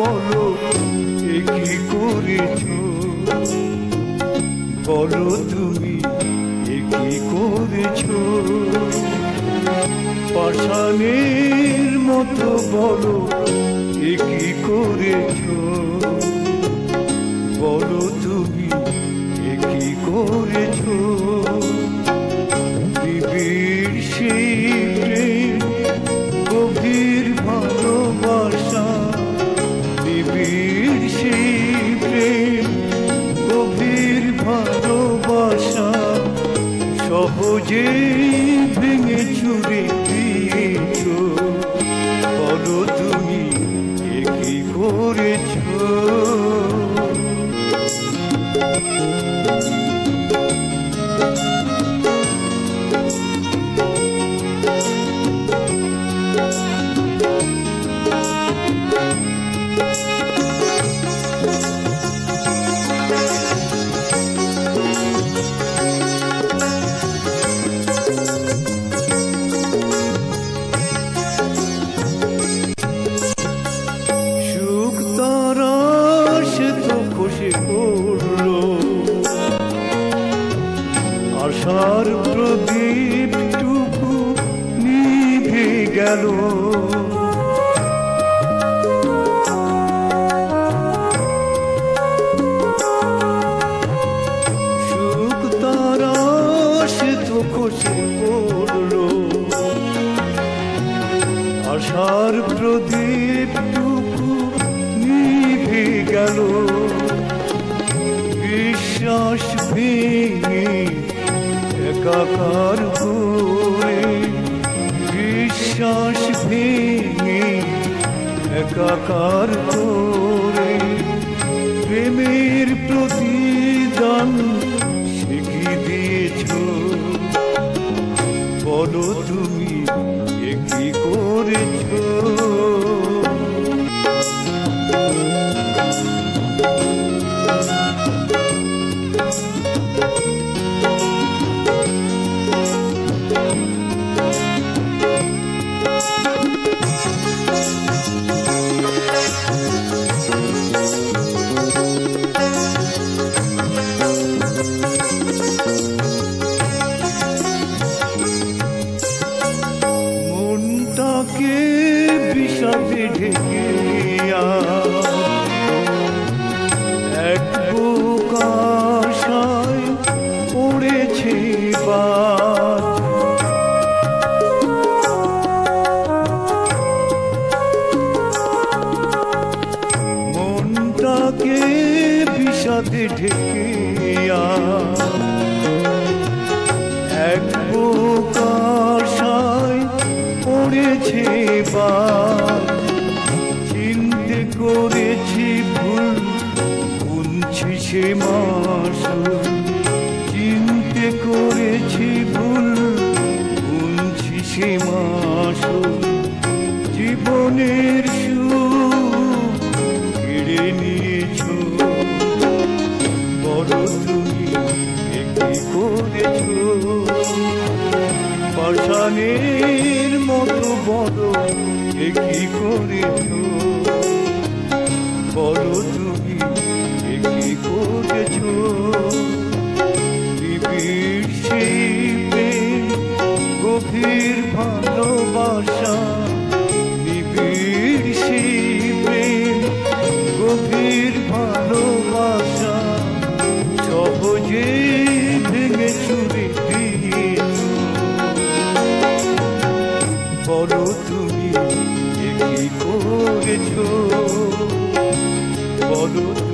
বলো কি করেছ? বলো তুমি কি করেছ? পাষাণের মতো বলো কি করেছ? বলো তুমি কি করেছ? সহজে ভেঙে চুরে দিয়েছ। বলো তুমি কি করেছ? thank সুখ গেল সে আশার প্রদীপ টুকু নিভে গেল। বিশ্বাস ভেঙে একাকার হয়ে বিশ্বাস ভেঙে একাকার করে প্রেমের প্রতিদান শিখি দিয়েছ। বলো তুমি এ কি করেছ? ঢেকে এক বুক আশায় পড়েছে বার চিনতে করেছি ভুল, গুনছি সে মাস, চিনতে করেছি ভুল, গুনছি সে মাস। জীবনের সুখ কেড়ে নিয়েছো বড় তুমি একটি করেছ। করেছ মতো বড় একটি করেছ। বলো তুমি একটি কি এ কি করেছ বলো তুমি